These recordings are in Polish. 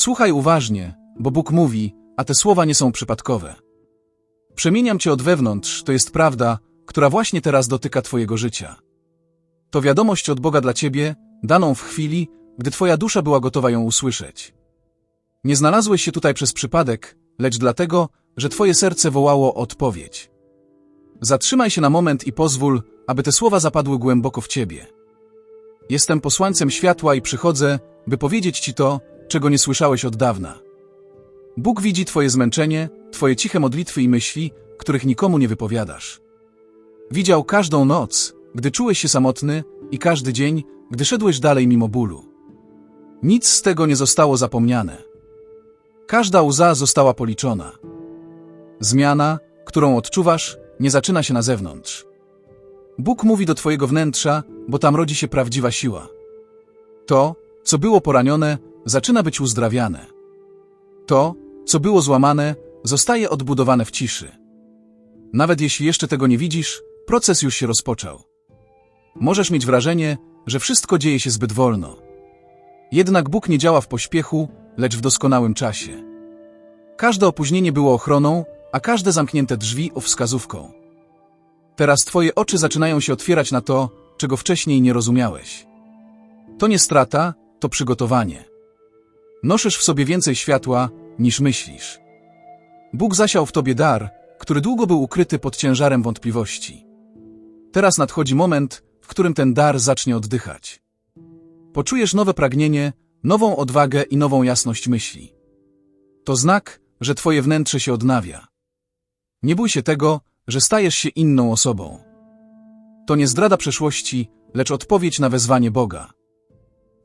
Słuchaj uważnie, bo Bóg mówi, a te słowa nie są przypadkowe. Przemieniam cię od wewnątrz, to jest prawda, która właśnie teraz dotyka twojego życia. To wiadomość od Boga dla ciebie, daną w chwili, gdy twoja dusza była gotowa ją usłyszeć. Nie znalazłeś się tutaj przez przypadek, lecz dlatego, że twoje serce wołało odpowiedź. Zatrzymaj się na moment i pozwól, aby te słowa zapadły głęboko w ciebie. Jestem posłańcem światła i przychodzę, by powiedzieć ci to, czego nie słyszałeś od dawna. Bóg widzi twoje zmęczenie, twoje ciche modlitwy i myśli, których nikomu nie wypowiadasz. Widział każdą noc, gdy czułeś się samotny i każdy dzień, gdy szedłeś dalej mimo bólu. Nic z tego nie zostało zapomniane. Każda łza została policzona. Zmiana, którą odczuwasz, nie zaczyna się na zewnątrz. Bóg mówi do twojego wnętrza, bo tam rodzi się prawdziwa siła. To, co było poranione, zaczyna być uzdrawiane. To, co było złamane, zostaje odbudowane w ciszy. Nawet jeśli jeszcze tego nie widzisz, proces już się rozpoczął. Możesz mieć wrażenie, że wszystko dzieje się zbyt wolno. Jednak Bóg nie działa w pośpiechu, lecz w doskonałym czasie. Każde opóźnienie było ochroną, a każde zamknięte drzwi o wskazówką. Teraz twoje oczy zaczynają się otwierać na to, czego wcześniej nie rozumiałeś. To nie strata, to przygotowanie. Noszysz w sobie więcej światła, niż myślisz. Bóg zasiał w tobie dar, który długo był ukryty pod ciężarem wątpliwości. Teraz nadchodzi moment, w którym ten dar zacznie oddychać. Poczujesz nowe pragnienie, nową odwagę i nową jasność myśli. To znak, że twoje wnętrze się odnawia. Nie bój się tego, że stajesz się inną osobą. To nie zdrada przeszłości, lecz odpowiedź na wezwanie Boga.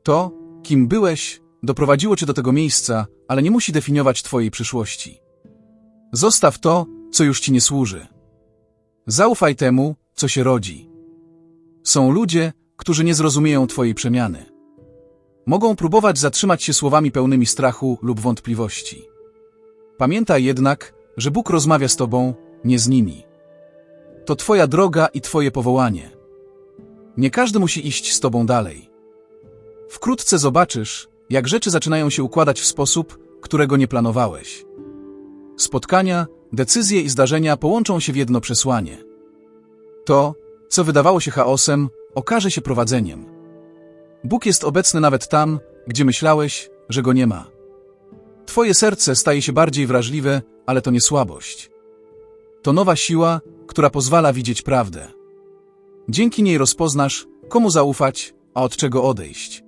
To, kim byłeś, doprowadziło cię do tego miejsca, ale nie musi definiować twojej przyszłości. Zostaw to, co już ci nie służy. Zaufaj temu, co się rodzi. Są ludzie, którzy nie zrozumieją twojej przemiany. Mogą próbować zatrzymać się słowami pełnymi strachu lub wątpliwości. Pamiętaj jednak, że Bóg rozmawia z tobą, nie z nimi. To twoja droga i twoje powołanie. Nie każdy musi iść z tobą dalej. Wkrótce zobaczysz, jak rzeczy zaczynają się układać w sposób, którego nie planowałeś. Spotkania, decyzje i zdarzenia połączą się w jedno przesłanie. To, co wydawało się chaosem, okaże się prowadzeniem. Bóg jest obecny nawet tam, gdzie myślałeś, że go nie ma. Twoje serce staje się bardziej wrażliwe, ale to nie słabość. To nowa siła, która pozwala widzieć prawdę. Dzięki niej rozpoznasz, komu zaufać, a od czego odejść.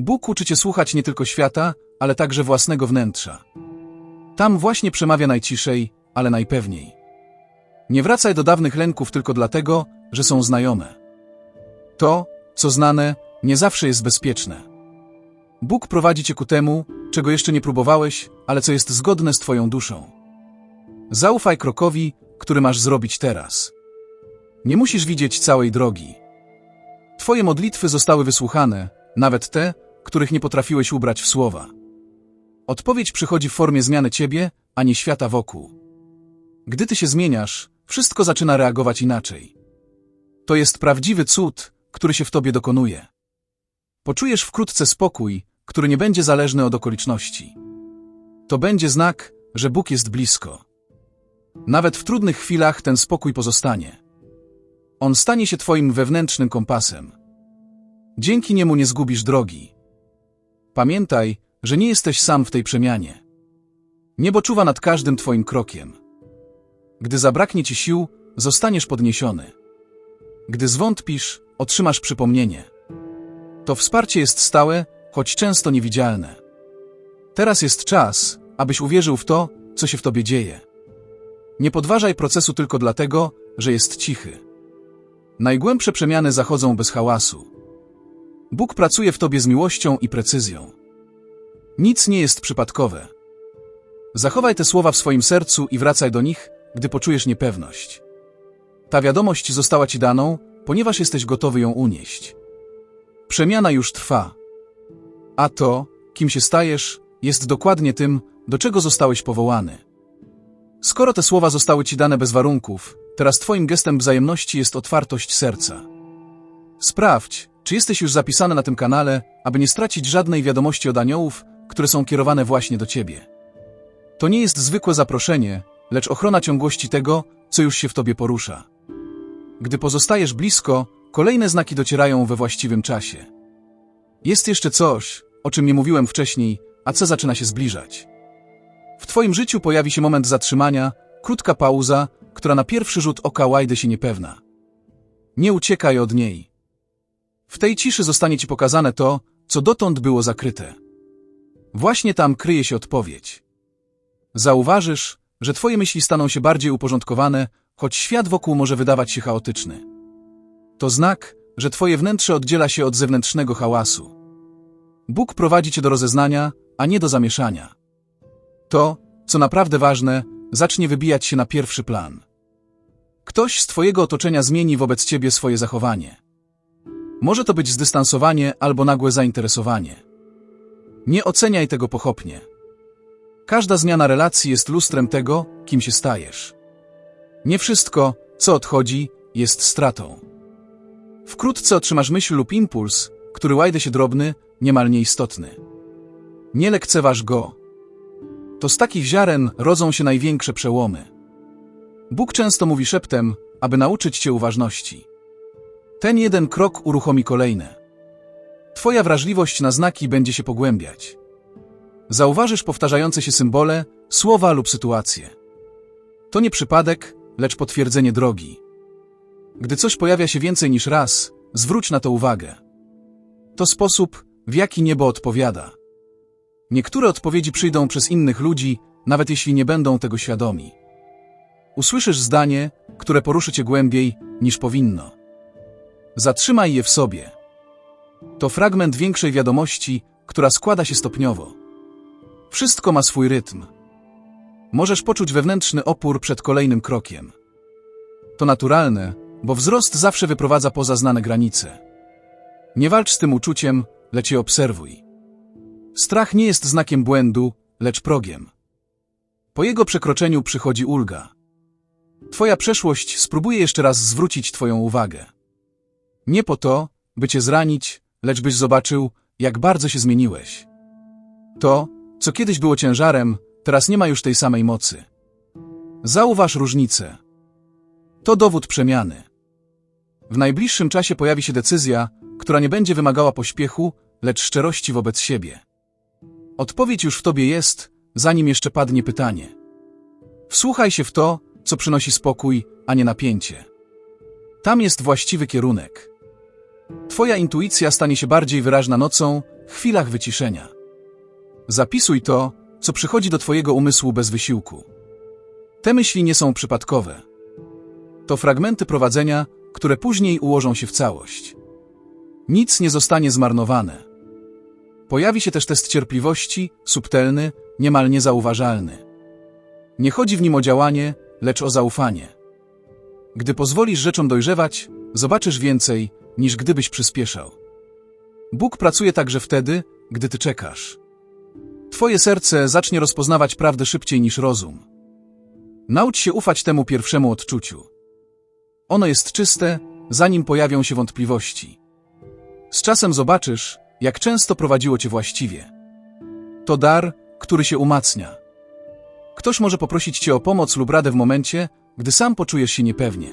Bóg uczy cię słuchać nie tylko świata, ale także własnego wnętrza. Tam właśnie przemawia najciszej, ale najpewniej. Nie wracaj do dawnych lęków tylko dlatego, że są znajome. To, co znane, nie zawsze jest bezpieczne. Bóg prowadzi cię ku temu, czego jeszcze nie próbowałeś, ale co jest zgodne z twoją duszą. Zaufaj krokowi, który masz zrobić teraz. Nie musisz widzieć całej drogi. Twoje modlitwy zostały wysłuchane, nawet te, których nie potrafiłeś ubrać w słowa. Odpowiedź przychodzi w formie zmiany ciebie, a nie świata wokół. Gdy ty się zmieniasz, wszystko zaczyna reagować inaczej. To jest prawdziwy cud, który się w tobie dokonuje. Poczujesz wkrótce spokój, który nie będzie zależny od okoliczności. To będzie znak, że Bóg jest blisko. Nawet w trudnych chwilach ten spokój pozostanie. On stanie się twoim wewnętrznym kompasem. Dzięki niemu nie zgubisz drogi. Pamiętaj, że nie jesteś sam w tej przemianie. Niebo czuwa nad każdym twoim krokiem. Gdy zabraknie ci sił, zostaniesz podniesiony. Gdy zwątpisz, otrzymasz przypomnienie. To wsparcie jest stałe, choć często niewidzialne. Teraz jest czas, abyś uwierzył w to, co się w tobie dzieje. Nie podważaj procesu tylko dlatego, że jest cichy. Najgłębsze przemiany zachodzą bez hałasu. Bóg pracuje w tobie z miłością i precyzją. Nic nie jest przypadkowe. Zachowaj te słowa w swoim sercu i wracaj do nich, gdy poczujesz niepewność. Ta wiadomość została ci daną, ponieważ jesteś gotowy ją unieść. Przemiana już trwa. A to, kim się stajesz, jest dokładnie tym, do czego zostałeś powołany. Skoro te słowa zostały ci dane bez warunków, teraz twoim gestem wzajemności jest otwartość serca. Sprawdź, czy jesteś już zapisany na tym kanale, aby nie stracić żadnej wiadomości od aniołów, które są kierowane właśnie do ciebie. To nie jest zwykłe zaproszenie, lecz ochrona ciągłości tego, co już się w tobie porusza. Gdy pozostajesz blisko, kolejne znaki docierają we właściwym czasie. Jest jeszcze coś, o czym nie mówiłem wcześniej, a co zaczyna się zbliżać. W twoim życiu pojawi się moment zatrzymania, krótka pauza, która na pierwszy rzut oka łajdy się niepewna. Nie uciekaj od niej. W tej ciszy zostanie ci pokazane to, co dotąd było zakryte. Właśnie tam kryje się odpowiedź. Zauważysz, że twoje myśli staną się bardziej uporządkowane, choć świat wokół może wydawać się chaotyczny. To znak, że twoje wnętrze oddziela się od zewnętrznego hałasu. Bóg prowadzi cię do rozeznania, a nie do zamieszania. To, co naprawdę ważne, zacznie wybijać się na pierwszy plan. Ktoś z twojego otoczenia zmieni wobec ciebie swoje zachowanie. Może to być zdystansowanie albo nagłe zainteresowanie. Nie oceniaj tego pochopnie. Każda zmiana relacji jest lustrem tego, kim się stajesz. Nie wszystko, co odchodzi, jest stratą. Wkrótce otrzymasz myśl lub impuls, który łajdę się drobny, niemal nieistotny. Nie lekceważ go. To z takich ziaren rodzą się największe przełomy. Bóg często mówi szeptem, aby nauczyć cię uważności. Ten jeden krok uruchomi kolejne. Twoja wrażliwość na znaki będzie się pogłębiać. Zauważysz powtarzające się symbole, słowa lub sytuacje. To nie przypadek, lecz potwierdzenie drogi. Gdy coś pojawia się więcej niż raz, zwróć na to uwagę. To sposób, w jaki niebo odpowiada. Niektóre odpowiedzi przyjdą przez innych ludzi, nawet jeśli nie będą tego świadomi. Usłyszysz zdanie, które poruszy cię głębiej, niż powinno. Zatrzymaj je w sobie. To fragment większej wiadomości, która składa się stopniowo. Wszystko ma swój rytm. Możesz poczuć wewnętrzny opór przed kolejnym krokiem. To naturalne, bo wzrost zawsze wyprowadza poza znane granice. Nie walcz z tym uczuciem, lecz je obserwuj. Strach nie jest znakiem błędu, lecz progiem. Po jego przekroczeniu przychodzi ulga. Twoja przeszłość spróbuje jeszcze raz zwrócić Twoją uwagę. Nie po to, by Cię zranić, lecz byś zobaczył, jak bardzo się zmieniłeś. To, co kiedyś było ciężarem, teraz nie ma już tej samej mocy. Zauważ różnicę. To dowód przemiany. W najbliższym czasie pojawi się decyzja, która nie będzie wymagała pośpiechu, lecz szczerości wobec siebie. Odpowiedź już w tobie jest, zanim jeszcze padnie pytanie. Wsłuchaj się w to, co przynosi spokój, a nie napięcie. Tam jest właściwy kierunek. Twoja intuicja stanie się bardziej wyraźna nocą, w chwilach wyciszenia. Zapisuj to, co przychodzi do Twojego umysłu bez wysiłku. Te myśli nie są przypadkowe. To fragmenty prowadzenia, które później ułożą się w całość. Nic nie zostanie zmarnowane. Pojawi się też test cierpliwości, subtelny, niemal niezauważalny. Nie chodzi w nim o działanie, lecz o zaufanie. Gdy pozwolisz rzeczom dojrzewać, zobaczysz więcej, niż gdybyś przyspieszał. Bóg pracuje także wtedy, gdy ty czekasz. Twoje serce zacznie rozpoznawać prawdę szybciej niż rozum. Naucz się ufać temu pierwszemu odczuciu. Ono jest czyste, zanim pojawią się wątpliwości. Z czasem zobaczysz, jak często prowadziło cię właściwie. To dar, który się umacnia. Ktoś może poprosić cię o pomoc lub radę w momencie, gdy sam poczujesz się niepewnie.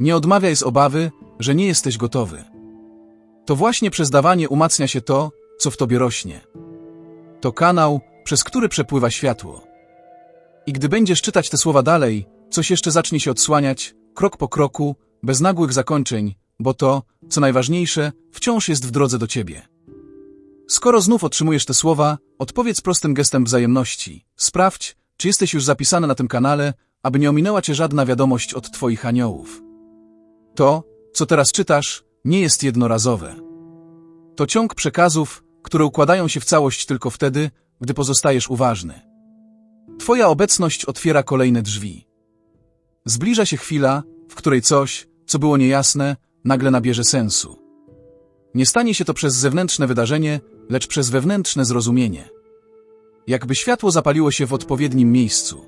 Nie odmawiaj z obawy, że nie jesteś gotowy. To właśnie przez dawanie umacnia się to, co w tobie rośnie. To kanał, przez który przepływa światło. I gdy będziesz czytać te słowa dalej, coś jeszcze zacznie się odsłaniać, krok po kroku, bez nagłych zakończeń, bo to, co najważniejsze, wciąż jest w drodze do ciebie. Skoro znów otrzymujesz te słowa, odpowiedz prostym gestem wzajemności. Sprawdź, czy jesteś już zapisany na tym kanale, aby nie ominęła cię żadna wiadomość od twoich aniołów. To, co teraz czytasz, nie jest jednorazowe. To ciąg przekazów, które układają się w całość tylko wtedy, gdy pozostajesz uważny. Twoja obecność otwiera kolejne drzwi. Zbliża się chwila, w której coś, co było niejasne, nagle nabierze sensu. Nie stanie się to przez zewnętrzne wydarzenie, lecz przez wewnętrzne zrozumienie. Jakby światło zapaliło się w odpowiednim miejscu.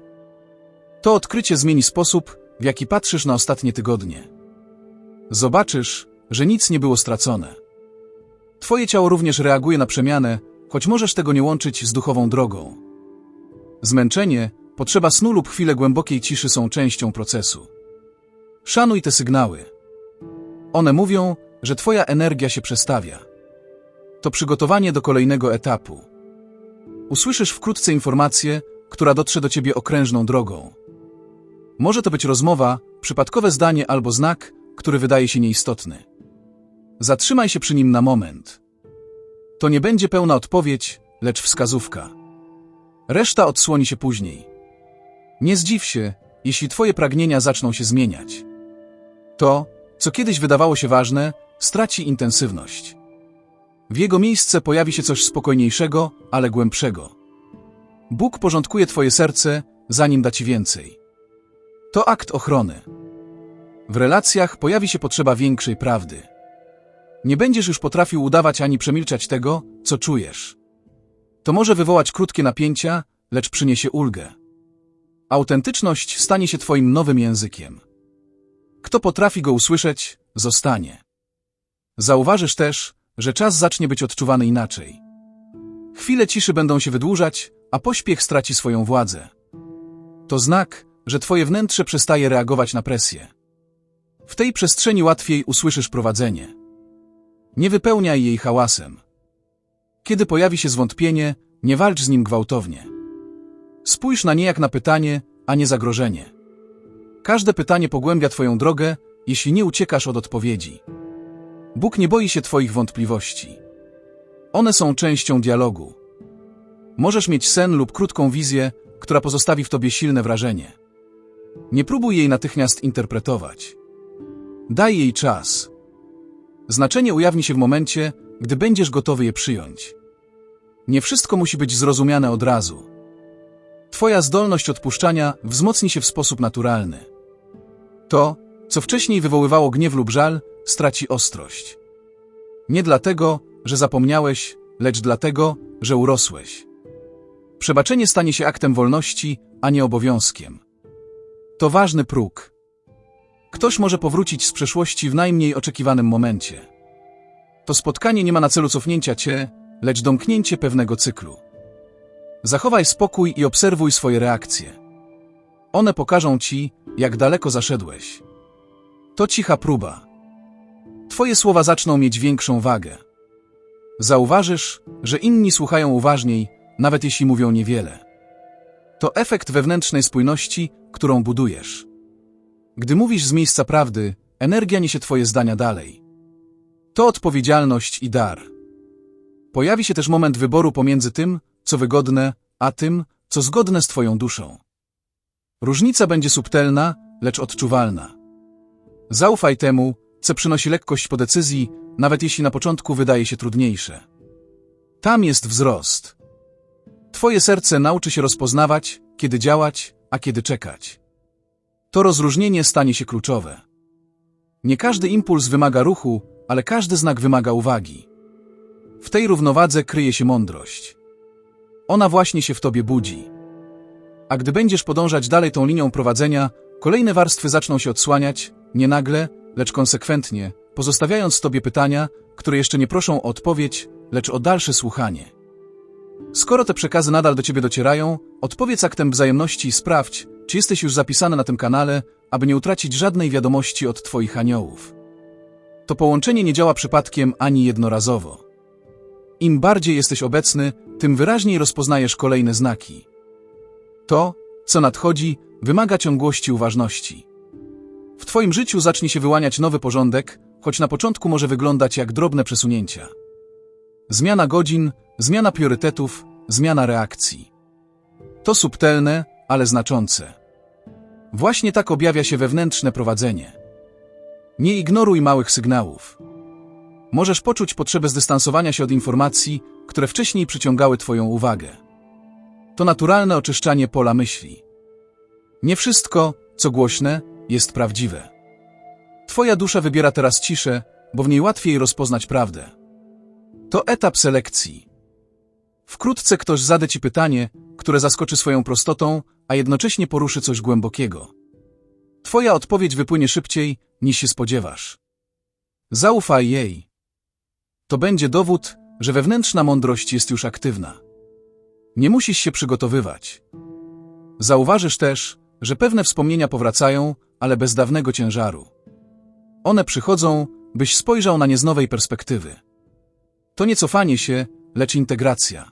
To odkrycie zmieni sposób, w jaki patrzysz na ostatnie tygodnie. Zobaczysz, że nic nie było stracone. Twoje ciało również reaguje na przemianę, choć możesz tego nie łączyć z duchową drogą. Zmęczenie, potrzeba snu lub chwile głębokiej ciszy są częścią procesu. Szanuj te sygnały. One mówią, że Twoja energia się przestawia. To przygotowanie do kolejnego etapu. Usłyszysz wkrótce informację, która dotrze do Ciebie okrężną drogą. Może to być rozmowa, przypadkowe zdanie albo znak, który wydaje się nieistotny. Zatrzymaj się przy nim na moment. To nie będzie pełna odpowiedź, lecz wskazówka. Reszta odsłoni się później. Nie zdziw się, jeśli Twoje pragnienia zaczną się zmieniać. To, co kiedyś wydawało się ważne, straci intensywność. W jego miejsce pojawi się coś spokojniejszego, ale głębszego. Bóg porządkuje Twoje serce, zanim da Ci więcej. To akt ochrony. W relacjach pojawi się potrzeba większej prawdy. Nie będziesz już potrafił udawać ani przemilczać tego, co czujesz. To może wywołać krótkie napięcia, lecz przyniesie ulgę. Autentyczność stanie się Twoim nowym językiem. Kto potrafi go usłyszeć, zostanie. Zauważysz też, że czas zacznie być odczuwany inaczej. Chwile ciszy będą się wydłużać, a pośpiech straci swoją władzę. To znak, że Twoje wnętrze przestaje reagować na presję. W tej przestrzeni łatwiej usłyszysz prowadzenie. Nie wypełniaj jej hałasem. Kiedy pojawi się zwątpienie, nie walcz z nim gwałtownie. Spójrz na nie jak na pytanie, a nie zagrożenie. Każde pytanie pogłębia Twoją drogę, jeśli nie uciekasz od odpowiedzi. Bóg nie boi się Twoich wątpliwości. One są częścią dialogu. Możesz mieć sen lub krótką wizję, która pozostawi w Tobie silne wrażenie. Nie próbuj jej natychmiast interpretować. Daj jej czas. Znaczenie ujawni się w momencie, gdy będziesz gotowy je przyjąć. Nie wszystko musi być zrozumiane od razu. Twoja zdolność odpuszczania wzmocni się w sposób naturalny. To, co wcześniej wywoływało gniew lub żal, straci ostrość. Nie dlatego, że zapomniałeś, lecz dlatego, że urosłeś. Przebaczenie stanie się aktem wolności, a nie obowiązkiem. To ważny próg. Ktoś może powrócić z przeszłości w najmniej oczekiwanym momencie. To spotkanie nie ma na celu cofnięcia cię, lecz domknięcie pewnego cyklu. Zachowaj spokój i obserwuj swoje reakcje. One pokażą ci, jak daleko zaszedłeś. To cicha próba. Twoje słowa zaczną mieć większą wagę. Zauważysz, że inni słuchają uważniej, nawet jeśli mówią niewiele. To efekt wewnętrznej spójności, którą budujesz. Gdy mówisz z miejsca prawdy, energia niesie Twoje zdania dalej. To odpowiedzialność i dar. Pojawi się też moment wyboru pomiędzy tym, co wygodne, a tym, co zgodne z Twoją duszą. Różnica będzie subtelna, lecz odczuwalna. Zaufaj temu, co przynosi lekkość po decyzji, nawet jeśli na początku wydaje się trudniejsze. Tam jest wzrost. Twoje serce nauczy się rozpoznawać, kiedy działać, a kiedy czekać. To rozróżnienie stanie się kluczowe. Nie każdy impuls wymaga ruchu, ale każdy znak wymaga uwagi. W tej równowadze kryje się mądrość. Ona właśnie się w tobie budzi. A gdy będziesz podążać dalej tą linią prowadzenia, kolejne warstwy zaczną się odsłaniać, nie nagle, lecz konsekwentnie, pozostawiając tobie pytania, które jeszcze nie proszą o odpowiedź, lecz o dalsze słuchanie. Skoro te przekazy nadal do ciebie docierają, odpowiedz aktem wzajemności i sprawdź, czy jesteś już zapisany na tym kanale, aby nie utracić żadnej wiadomości od twoich aniołów. To połączenie nie działa przypadkiem ani jednorazowo. Im bardziej jesteś obecny, tym wyraźniej rozpoznajesz kolejne znaki. To, co nadchodzi, wymaga ciągłości uważności. W Twoim życiu zacznie się wyłaniać nowy porządek, choć na początku może wyglądać jak drobne przesunięcia. Zmiana godzin, zmiana priorytetów, zmiana reakcji. To subtelne, ale znaczące. Właśnie tak objawia się wewnętrzne prowadzenie. Nie ignoruj małych sygnałów. Możesz poczuć potrzebę zdystansowania się od informacji, które wcześniej przyciągały Twoją uwagę. To naturalne oczyszczanie pola myśli. Nie wszystko, co głośne, jest prawdziwe. Twoja dusza wybiera teraz ciszę, bo w niej łatwiej rozpoznać prawdę. To etap selekcji. Wkrótce ktoś zada Ci pytanie, które zaskoczy swoją prostotą, a jednocześnie poruszy coś głębokiego. Twoja odpowiedź wypłynie szybciej, niż się spodziewasz. Zaufaj jej. To będzie dowód, że wewnętrzna mądrość jest już aktywna. Nie musisz się przygotowywać. Zauważysz też, że pewne wspomnienia powracają, ale bez dawnego ciężaru. One przychodzą, byś spojrzał na nie z nowej perspektywy. To nie cofanie się, lecz integracja.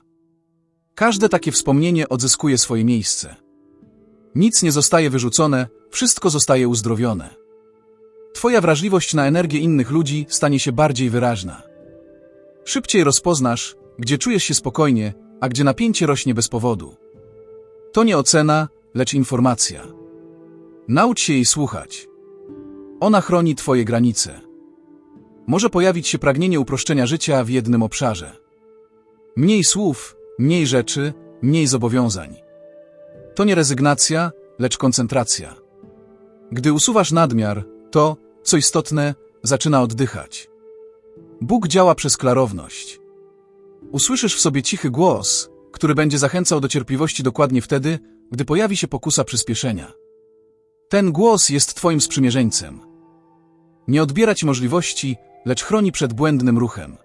Każde takie wspomnienie odzyskuje swoje miejsce. Nic nie zostaje wyrzucone, wszystko zostaje uzdrowione. Twoja wrażliwość na energię innych ludzi stanie się bardziej wyraźna. Szybciej rozpoznasz, gdzie czujesz się spokojnie, a gdzie napięcie rośnie bez powodu. To nie ocena, lecz informacja. Naucz się jej słuchać. Ona chroni Twoje granice. Może pojawić się pragnienie uproszczenia życia w jednym obszarze. Mniej słów, mniej rzeczy, mniej zobowiązań. To nie rezygnacja, lecz koncentracja. Gdy usuwasz nadmiar, to, co istotne, zaczyna oddychać. Bóg działa przez klarowność. Usłyszysz w sobie cichy głos, który będzie zachęcał do cierpliwości dokładnie wtedy, gdy pojawi się pokusa przyspieszenia. Ten głos jest Twoim sprzymierzeńcem. Nie odbiera Ci możliwości, lecz chroni przed błędnym ruchem.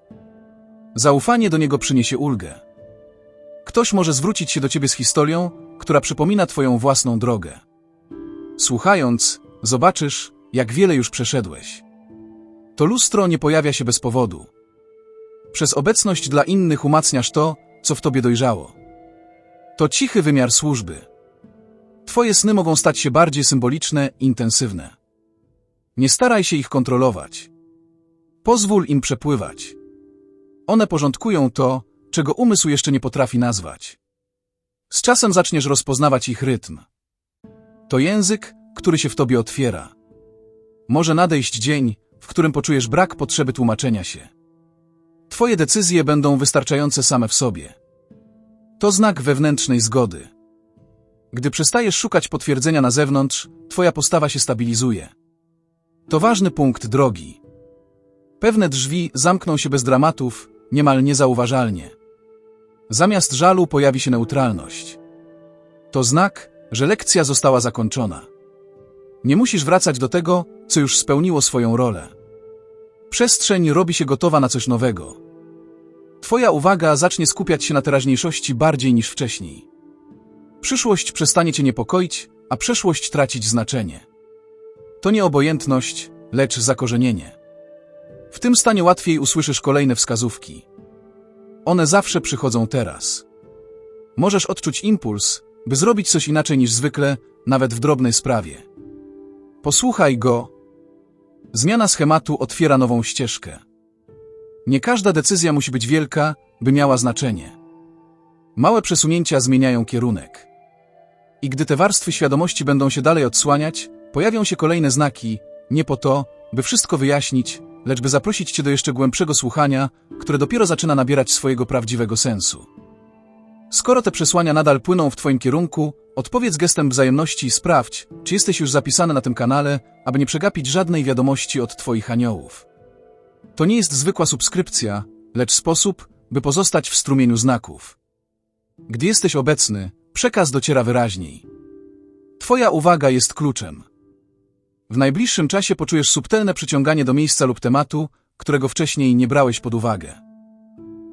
Zaufanie do niego przyniesie ulgę. Ktoś może zwrócić się do Ciebie z historią, która przypomina Twoją własną drogę. Słuchając, zobaczysz, jak wiele już przeszedłeś. To lustro nie pojawia się bez powodu. Przez obecność dla innych umacniasz to, co w Tobie dojrzało. To cichy wymiar służby. Twoje sny mogą stać się bardziej symboliczne intensywne. Nie staraj się ich kontrolować. Pozwól im przepływać. One porządkują to, czego umysł jeszcze nie potrafi nazwać. Z czasem zaczniesz rozpoznawać ich rytm. To język, który się w tobie otwiera. Może nadejść dzień, w którym poczujesz brak potrzeby tłumaczenia się. Twoje decyzje będą wystarczające same w sobie. To znak wewnętrznej zgody. Gdy przestajesz szukać potwierdzenia na zewnątrz, twoja postawa się stabilizuje. To ważny punkt drogi. Pewne drzwi zamkną się bez dramatów, niemal niezauważalnie. Zamiast żalu pojawi się neutralność. To znak, że lekcja została zakończona. Nie musisz wracać do tego, co już spełniło swoją rolę. Przestrzeń robi się gotowa na coś nowego. Twoja uwaga zacznie skupiać się na teraźniejszości bardziej niż wcześniej. Przyszłość przestanie cię niepokoić, a przeszłość tracić znaczenie. To nie obojętność, lecz zakorzenienie. W tym stanie łatwiej usłyszysz kolejne wskazówki. One zawsze przychodzą teraz. Możesz odczuć impuls, by zrobić coś inaczej niż zwykle, nawet w drobnej sprawie. Posłuchaj go. Zmiana schematu otwiera nową ścieżkę. Nie każda decyzja musi być wielka, by miała znaczenie. Małe przesunięcia zmieniają kierunek. I gdy te warstwy świadomości będą się dalej odsłaniać, pojawią się kolejne znaki, nie po to, by wszystko wyjaśnić, lecz by zaprosić Cię do jeszcze głębszego słuchania, które dopiero zaczyna nabierać swojego prawdziwego sensu. Skoro te przesłania nadal płyną w Twoim kierunku, odpowiedz gestem wzajemności i sprawdź, czy jesteś już zapisany na tym kanale, aby nie przegapić żadnej wiadomości od Twoich aniołów. To nie jest zwykła subskrypcja, lecz sposób, by pozostać w strumieniu znaków. Gdy jesteś obecny, przekaz dociera wyraźniej. Twoja uwaga jest kluczem. W najbliższym czasie poczujesz subtelne przyciąganie do miejsca lub tematu, którego wcześniej nie brałeś pod uwagę.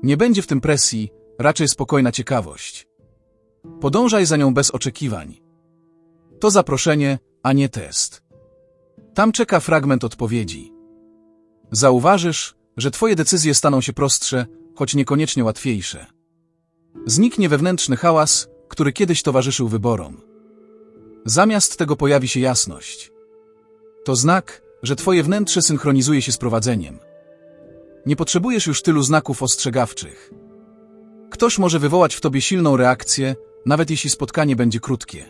Nie będzie w tym presji, raczej spokojna ciekawość. Podążaj za nią bez oczekiwań. To zaproszenie, a nie test. Tam czeka fragment odpowiedzi. Zauważysz, że Twoje decyzje staną się prostsze, choć niekoniecznie łatwiejsze. Zniknie wewnętrzny hałas, który kiedyś towarzyszył wyborom. Zamiast tego pojawi się jasność. To znak, że Twoje wnętrze synchronizuje się z prowadzeniem. Nie potrzebujesz już tylu znaków ostrzegawczych. Ktoś może wywołać w Tobie silną reakcję, nawet jeśli spotkanie będzie krótkie.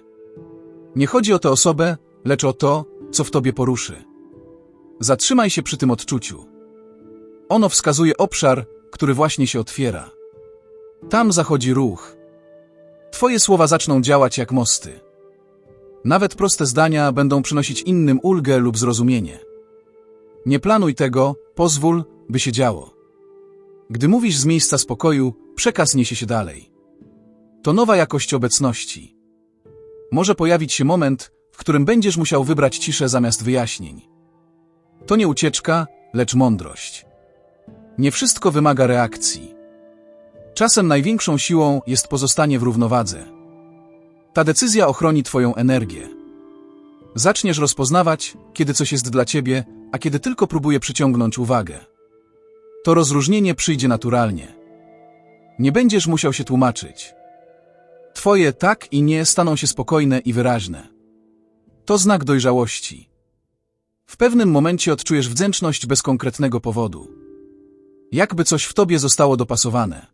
Nie chodzi o tę osobę, lecz o to, co w Tobie poruszy. Zatrzymaj się przy tym odczuciu. Ono wskazuje obszar, który właśnie się otwiera. Tam zachodzi ruch. Twoje słowa zaczną działać jak mosty. Nawet proste zdania będą przynosić innym ulgę lub zrozumienie. Nie planuj tego, pozwól, by się działo. Gdy mówisz z miejsca spokoju, przekaz niesie się dalej. To nowa jakość obecności. Może pojawić się moment, w którym będziesz musiał wybrać ciszę zamiast wyjaśnień. To nie ucieczka, lecz mądrość. Nie wszystko wymaga reakcji. Czasem największą siłą jest pozostanie w równowadze. Ta decyzja ochroni Twoją energię. Zaczniesz rozpoznawać, kiedy coś jest dla Ciebie, a kiedy tylko próbuje przyciągnąć uwagę. To rozróżnienie przyjdzie naturalnie. Nie będziesz musiał się tłumaczyć. Twoje tak i nie staną się spokojne i wyraźne. To znak dojrzałości. W pewnym momencie odczujesz wdzięczność bez konkretnego powodu. Jakby coś w tobie zostało dopasowane.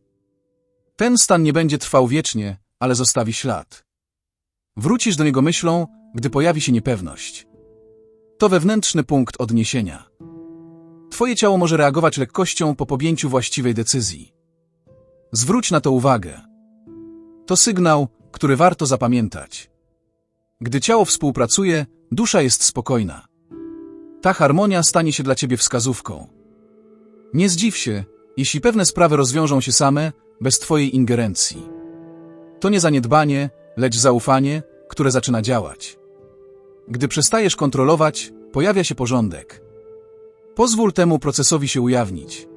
Ten stan nie będzie trwał wiecznie, ale zostawi ślad. Wrócisz do niego myślą, gdy pojawi się niepewność. To wewnętrzny punkt odniesienia. Twoje ciało może reagować lekkością po podjęciu właściwej decyzji. Zwróć na to uwagę. To sygnał, który warto zapamiętać. Gdy ciało współpracuje, dusza jest spokojna. Ta harmonia stanie się dla ciebie wskazówką. Nie zdziw się, jeśli pewne sprawy rozwiążą się same, bez twojej ingerencji. To nie zaniedbanie, lecz zaufanie, które zaczyna działać. Gdy przestajesz kontrolować, pojawia się porządek. Pozwól temu procesowi się ujawnić.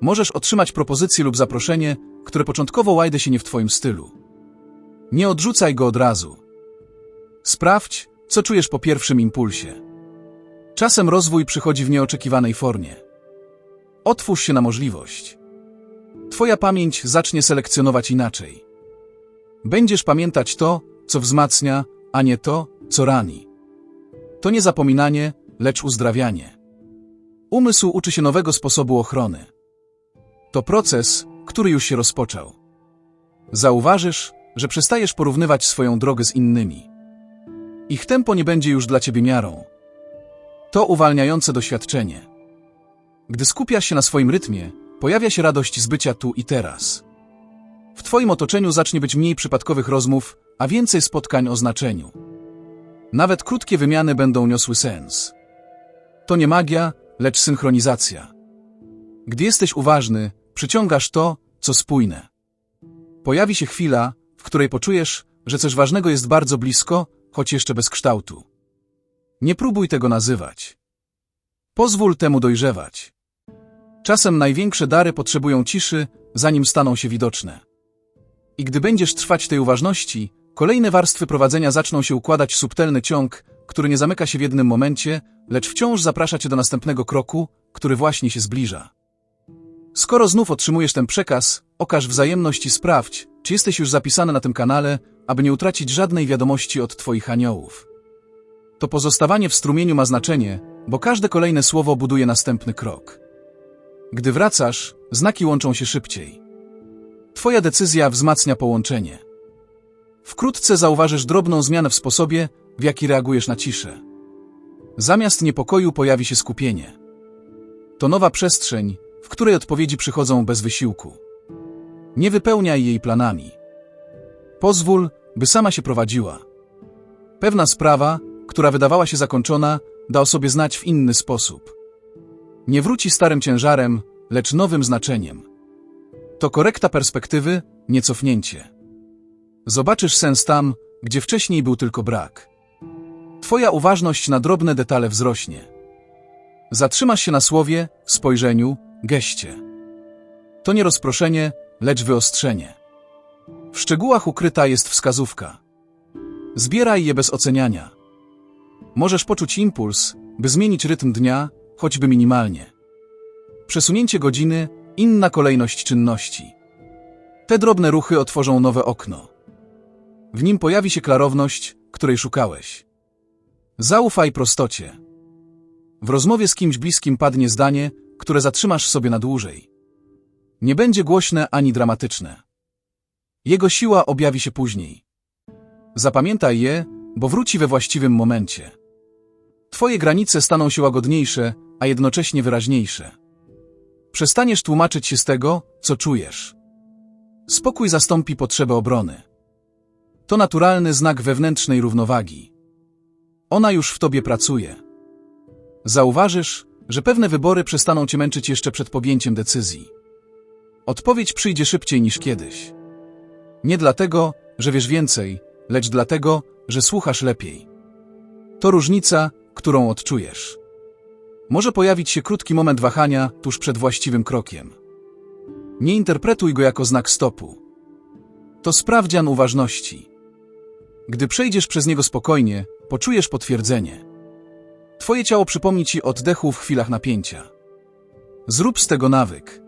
Możesz otrzymać propozycję lub zaproszenie, które początkowo łajdę się nie w Twoim stylu. Nie odrzucaj go od razu. Sprawdź, co czujesz po pierwszym impulsie. Czasem rozwój przychodzi w nieoczekiwanej formie. Otwórz się na możliwość. Twoja pamięć zacznie selekcjonować inaczej. Będziesz pamiętać to, co wzmacnia, a nie to, co rani. To nie zapominanie, lecz uzdrawianie. Umysł uczy się nowego sposobu ochrony. To proces, który już się rozpoczął. Zauważysz, że przestajesz porównywać swoją drogę z innymi. Ich tempo nie będzie już dla ciebie miarą. To uwalniające doświadczenie. Gdy skupiasz się na swoim rytmie, pojawia się radość z bycia tu i teraz. W twoim otoczeniu zacznie być mniej przypadkowych rozmów, a więcej spotkań o znaczeniu. Nawet krótkie wymiany będą niosły sens. To nie magia, lecz synchronizacja. Gdy jesteś uważny, przyciągasz to, co spójne. Pojawi się chwila, w której poczujesz, że coś ważnego jest bardzo blisko, choć jeszcze bez kształtu. Nie próbuj tego nazywać. Pozwól temu dojrzewać. Czasem największe dary potrzebują ciszy, zanim staną się widoczne. I gdy będziesz trwać tej uważności, kolejne warstwy prowadzenia zaczną się układać subtelny ciąg, który nie zamyka się w jednym momencie, lecz wciąż zaprasza cię do następnego kroku, który właśnie się zbliża. Skoro znów otrzymujesz ten przekaz, okaż wzajemność i sprawdź, czy jesteś już zapisany na tym kanale, aby nie utracić żadnej wiadomości od Twoich aniołów. To pozostawanie w strumieniu ma znaczenie, bo każde kolejne słowo buduje następny krok. Gdy wracasz, znaki łączą się szybciej. Twoja decyzja wzmacnia połączenie. Wkrótce zauważysz drobną zmianę w sposobie, w jaki reagujesz na ciszę. Zamiast niepokoju pojawi się skupienie. To nowa przestrzeń, w której odpowiedzi przychodzą bez wysiłku. Nie wypełniaj jej planami. Pozwól, by sama się prowadziła. Pewna sprawa, która wydawała się zakończona, da o sobie znać w inny sposób. Nie wróci starym ciężarem, lecz nowym znaczeniem. To korekta perspektywy, nie cofnięcie. Zobaczysz sens tam, gdzie wcześniej był tylko brak. Twoja uważność na drobne detale wzrośnie. Zatrzymasz się na słowie, spojrzeniu, geście. To nie rozproszenie, lecz wyostrzenie. W szczegółach ukryta jest wskazówka. Zbieraj je bez oceniania. Możesz poczuć impuls, by zmienić rytm dnia, choćby minimalnie. Przesunięcie godziny, inna kolejność czynności. Te drobne ruchy otworzą nowe okno. W nim pojawi się klarowność, której szukałeś. Zaufaj prostocie. W rozmowie z kimś bliskim padnie zdanie, które zatrzymasz sobie na dłużej. Nie będzie głośne ani dramatyczne. Jego siła objawi się później. Zapamiętaj je, bo wróci we właściwym momencie. Twoje granice staną się łagodniejsze, a jednocześnie wyraźniejsze. Przestaniesz tłumaczyć się z tego, co czujesz. Spokój zastąpi potrzebę obrony. To naturalny znak wewnętrznej równowagi. Ona już w tobie pracuje. Zauważysz, że pewne wybory przestaną cię męczyć jeszcze przed podjęciem decyzji. Odpowiedź przyjdzie szybciej niż kiedyś. Nie dlatego, że wiesz więcej, lecz dlatego, że słuchasz lepiej. To różnica, którą odczujesz. Może pojawić się krótki moment wahania tuż przed właściwym krokiem. Nie interpretuj go jako znak stopu. To sprawdzian uważności. Gdy przejdziesz przez niego spokojnie, poczujesz potwierdzenie. Twoje ciało przypomni ci oddechu w chwilach napięcia. Zrób z tego nawyk.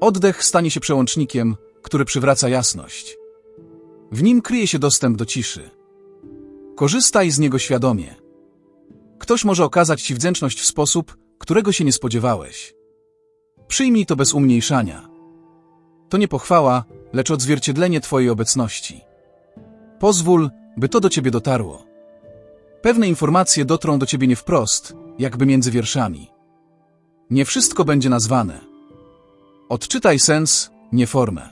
Oddech stanie się przełącznikiem, który przywraca jasność. W nim kryje się dostęp do ciszy. Korzystaj z niego świadomie. Ktoś może okazać ci wdzięczność w sposób, którego się nie spodziewałeś. Przyjmij to bez umniejszania. To nie pochwała, lecz odzwierciedlenie Twojej obecności. Pozwól, by to do Ciebie dotarło. Pewne informacje dotrą do Ciebie nie wprost, jakby między wierszami. Nie wszystko będzie nazwane. Odczytaj sens, nie formę.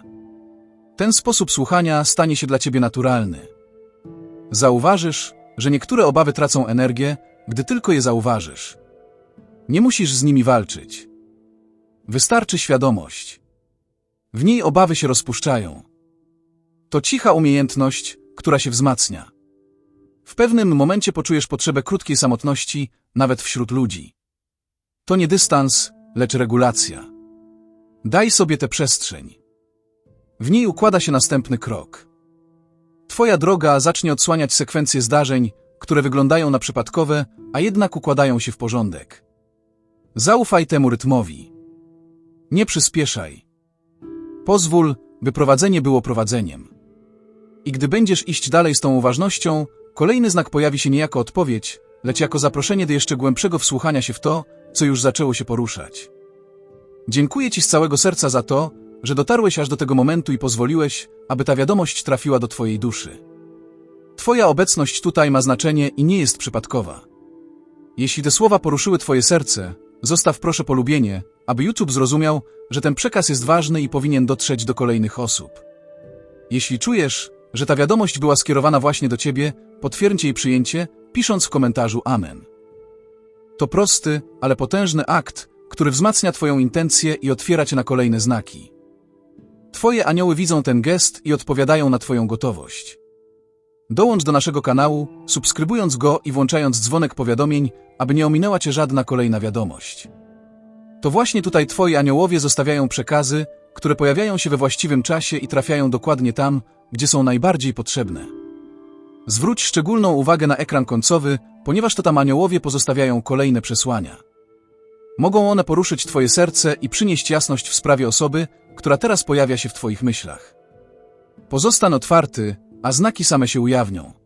Ten sposób słuchania stanie się dla Ciebie naturalny. Zauważysz, że niektóre obawy tracą energię, gdy tylko je zauważysz. Nie musisz z nimi walczyć. Wystarczy świadomość. W niej obawy się rozpuszczają. To cicha umiejętność, która się wzmacnia. W pewnym momencie poczujesz potrzebę krótkiej samotności, nawet wśród ludzi. To nie dystans, lecz regulacja. Daj sobie tę przestrzeń. W niej układa się następny krok. Twoja droga zacznie odsłaniać sekwencję zdarzeń, które wyglądają na przypadkowe, a jednak układają się w porządek. Zaufaj temu rytmowi. Nie przyspieszaj. Pozwól, by prowadzenie było prowadzeniem. I gdy będziesz iść dalej z tą uważnością, kolejny znak pojawi się nie jako odpowiedź, lecz jako zaproszenie do jeszcze głębszego wsłuchania się w to, co już zaczęło się poruszać. Dziękuję Ci z całego serca za to, że dotarłeś aż do tego momentu i pozwoliłeś, aby ta wiadomość trafiła do Twojej duszy. Twoja obecność tutaj ma znaczenie i nie jest przypadkowa. Jeśli te słowa poruszyły Twoje serce, zostaw proszę polubienie, aby YouTube zrozumiał, że ten przekaz jest ważny i powinien dotrzeć do kolejnych osób. Jeśli czujesz, że ta wiadomość była skierowana właśnie do Ciebie, potwierdź jej przyjęcie, pisząc w komentarzu Amen. To prosty, ale potężny akt, który wzmacnia Twoją intencję i otwiera Cię na kolejne znaki. Twoje anioły widzą ten gest i odpowiadają na Twoją gotowość. Dołącz do naszego kanału, subskrybując go i włączając dzwonek powiadomień, aby nie ominęła Cię żadna kolejna wiadomość. To właśnie tutaj Twoi aniołowie zostawiają przekazy, które pojawiają się we właściwym czasie i trafiają dokładnie tam, gdzie są najbardziej potrzebne. Zwróć szczególną uwagę na ekran końcowy, ponieważ to tam aniołowie pozostawiają kolejne przesłania. Mogą one poruszyć Twoje serce i przynieść jasność w sprawie osoby, która teraz pojawia się w Twoich myślach. Pozostan otwarty, a znaki same się ujawnią.